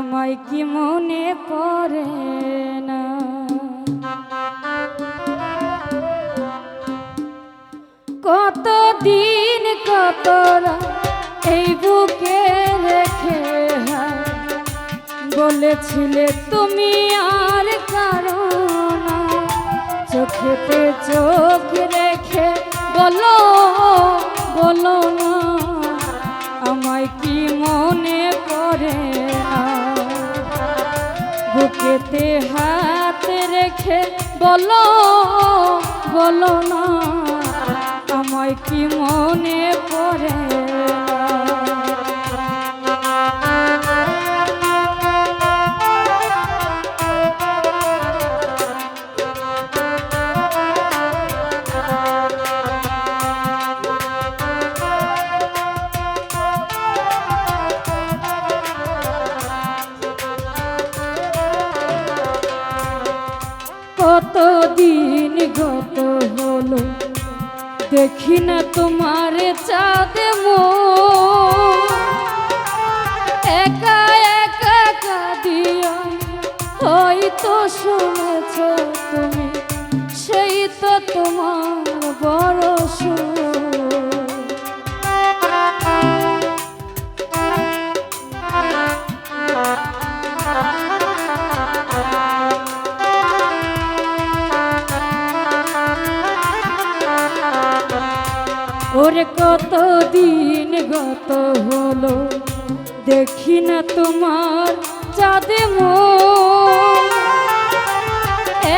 আমায় কি মনে পড়ে না? কত দিন কত এই বুকে রেখে বলেছিলে তুমি আর কারণ চোখেতে রেখে বলো বলো না। আমায় কি মনে পড়ে? কত দিন গত হলো? দেখি না তোমার চাঁদে মো একা একা কাঁদিয়া হয়তো শুনেছ তুমি, সেই তো তোমার বড় সুর। ওরে কত দিন গত হলো? দেখি না তোমার চাঁদে মো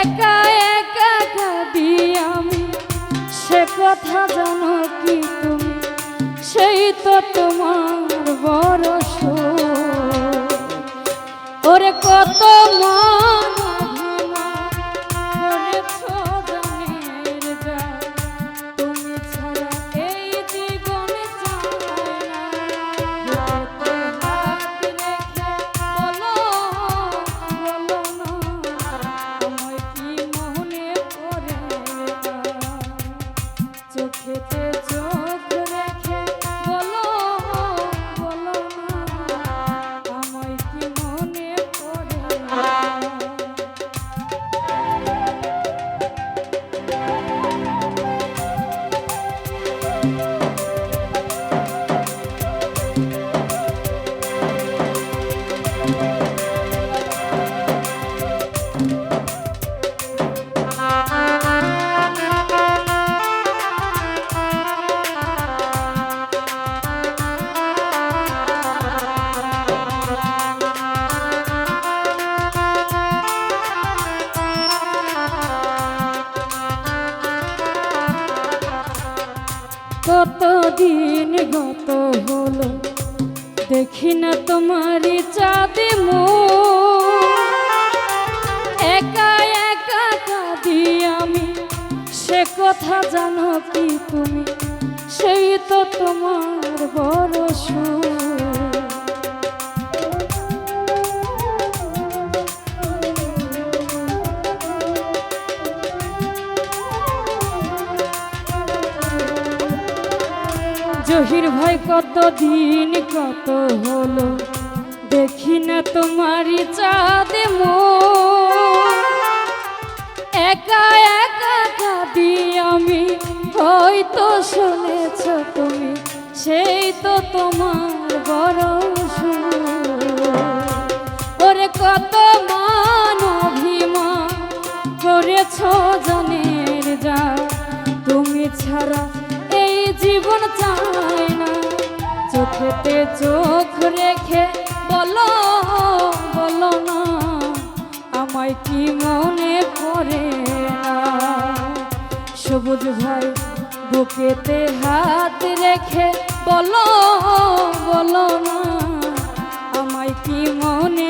একা একা কাঁদি আমি, সে কথা জানো কি তুমি? সেই তো তোমার বড় সুর। কত মান কত দিন গত হলো? দেখি না তোমারই চাঁদে মো একা একা কাঁদি আমি, সে কথা জানো কি তুমি? সেই তো তোমার বড় সুর জহির ভাই কত দিন কত হলো দেখি না তোমারই চাঁদে মো একা একা কাঁদি আমি হয়তো শুনেছ তুমি, সেই তো তোমার বড়। ওরে কত মান অভিমান করেছ চোখ রেখে বলো বলো না, আমায় কি মনে পড়ে না? সবুজ ভাই বুকেতে হাত রেখে বলো বলো না, আমায় কি মনে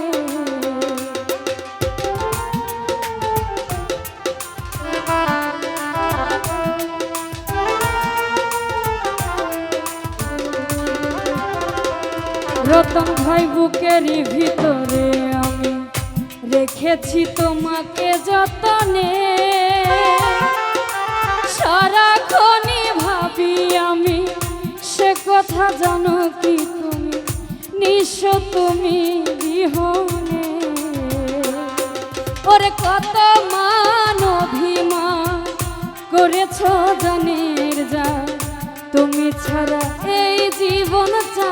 রতন ভাই বুকেরই ভিতরে আমি রেখেছি তোমাকে যতনে। সারাক্ষণই ভাবি আমি সে কথা জানো কি তুমি? নিঃস্ব তুমি বিহনে। ওরে কত মান অভিমান করেছ জানের যা তুমি ছাড়া এই জীবন না